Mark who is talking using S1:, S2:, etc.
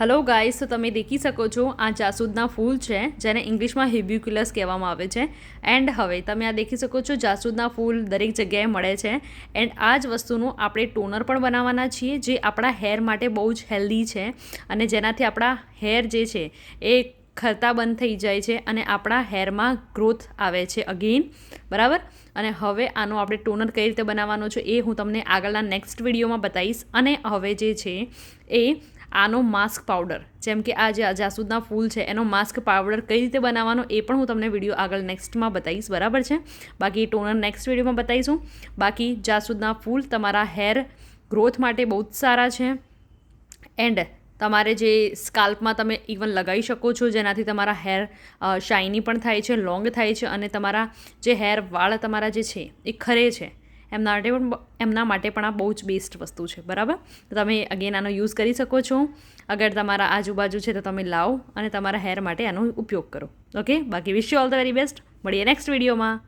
S1: Hello guys તો તમે દેખી શકો છો, આ જાસૂદના ફૂલ છે, જેને ઇંગ્લિશમાં હિબ્યુક્યુલસ કહેવામાં આવે છે. એન્ડ હવે તમે આ દેખી શકો છો, જાસૂદના ફૂલ દરેક જગ્યાએ મળે છે. એન્ડ આ જ વસ્તુનું આપણે ટોનર પણ બનાવવાના છીએ, જે આપણા હેર માટે બહુ જ હેલ્ધી છે. અને જેનાથી આપણા હેર જે છે, એ ખરતા બંધ થઈ જાય છે અને આપણા હેરમાં ગ્રોથ આવે છે અગેન બરાબર? અને હવે આનો આપણે ટોનર કઈ રીતે બનાવવાનો છે, એ હું તમને આગળના નેક્સ્ટ વિડીયોમાં બતાવીશ. અને હવે જે છે, એ આનો માસ્ક પાવડર જેમ કે આ જે જાસૂદના ફૂલ છે, એનો માસ્ક પાવડર કઈ રીતે બનાવવાનો એ પણ હું તમને વીડિયો આગળ નેક્સ્ટમાં બતાવીશ. બરાબર છે? બાકી ટોનર નેક્સ્ટ વિડીયોમાં બતાવીશું. બાકી જાસૂદના ફૂલ તમારા હેર ગ્રોથ માટે બહુ જ સારા છે. એન્ડ તમારે જે સ્કાલ્પમાં તમે ઇવન લગાવી શકો છો, જેનાથી તમારા હેર શાઇની પણ થાય છે લોંગ થાય છે અને તમારા જે હેર વાળ તમારા જે છે, એ ખરે છે. એમના માટે પણ એમના માટે પણ આ બહુ જ બેસ્ટ વસ્તુ છે, બરાબર? તો તમે અગેન આનો યુઝ કરી શકો છો. અગર તમારા આજુબાજુ છે તો તમે લાવો અને તમારા હેર માટે આનો ઉપયોગ કરો. ઓકે બાકી wish you all the very best મળીએ નેક્સ્ટ વિડીયોમાં